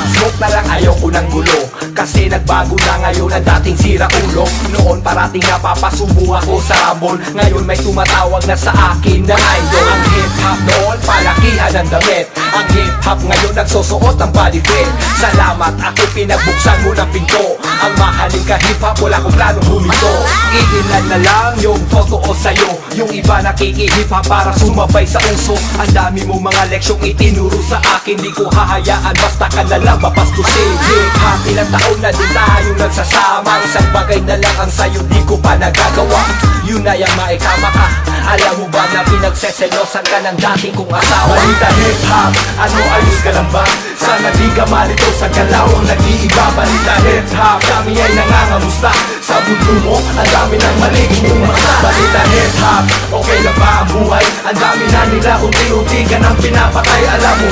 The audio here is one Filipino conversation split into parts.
hop Smoke na lang ayaw ko ng gulo. Kasi nagbago na ngayon ang dating sira ulo. Noon parating napapasubo ako sa rambol Ngayon may tumatawag na sa akin na idol. Ang hip hop noon palakihan ng damit Ang hip hop ngayon nagsusuot ng body fit Salamat ako pinagbuksan mo ng pinto. Ang mahaling ka hip hop wala kong planong huminto. Iilan na lang yung totoo sa'yo. Yung iba nakikihip hop para sumabay sa uso. Ang dami mo mga leksyong itinuro sa akin. Di ko hahayaan basta ka na lang mapastusin. Hip hop ilang taon na din tayong nagsasama. Isang bagay na lang ang sayo di ko pa nagagawa. Yun na yung maikama ka. Alam mo ba na pinagseselosan ka ng dating kong asawa? Balita hip hop, ano ayos ka lang ba? Sana di ka malito sa galawang nag-iiba Balita hip hop, kami ay nangangamusta Sa mundo mo, ang dami ng maling umasa Balita hip hop, okay lang ba ang buhay? Ang dami na nila unti-unti ka nang pinapatay Alam mo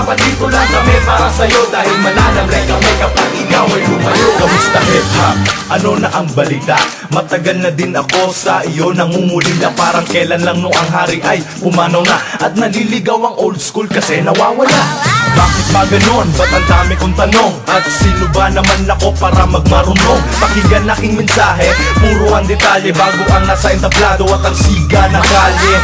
andito lang kami para sa'yo Dahil mananamlay kami kapag ikaw ay lumayo Kamusta hip hop? Ano na ang balita? Matagal na din ako sa iyo Nangungulila parang kailan lang no ang hari ay pumanaw na At naliligaw ang old school kasi nawawala Bakit ba ganon? Ba't ang dami kong tanong? At sino ba naman ako para magmarunong? Pakinggan aking mensahe Puro ang detalye bago ang nasa entablado At ang siga ng kalye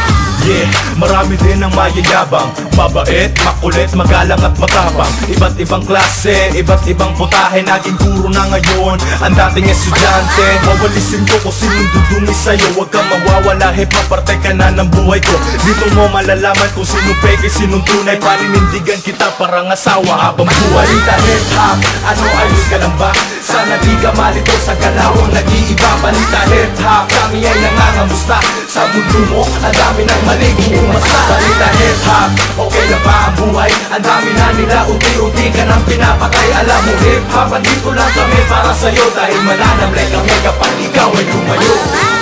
Yeah, marami din ang mayayabang. Mabait, makulit, magalang at matapang. Iba't ibang klase, iba't ibang putahe Naging guro na ngayon, ang dating estudyante Wawalisin ko kung sinong dudungi sa'yo. Huwag kang mawawala, hip ka na ng buhay ko. Dito mo malalaman kung sinong peke, sinong tunay. Paninindigan kita parang asawa habang buhay. Balita hip hop, ano ayos ka lang ba? Sana di ka malito sa galawang nag-iiba. Balita hip hop, kami ay nangangamusta Sa mundo mo, ang dami ng maling umasa. Balita hip hop, okay na ba ang buhay? Ang dami na nila, unti-unti ka nang pinapatay. Alam mo hip hop, andito lang kami para sa'yo. Dahil mananamlay kami kapag ikaw ay lumayo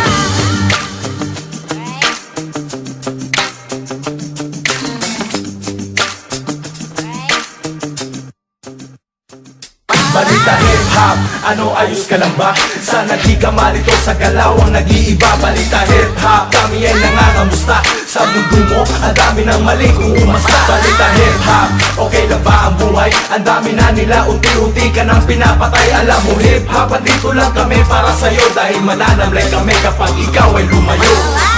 Balita hip hop, ano ayos ka lang ba? Sana di ka malito. Sa galawang nag-iiba Balita hip hop, kami ay nangangamusta. Sa mundo mo, ang dami ng maling umasta. Balita hip hop, okay lang ba ang buhay? Ang dami na nila, unti-unti ka nang pinapatay. Alam mo hip hop, andito lang kami para sa'yo. Dahil mananamlay kami kapag ikaw ay lumayo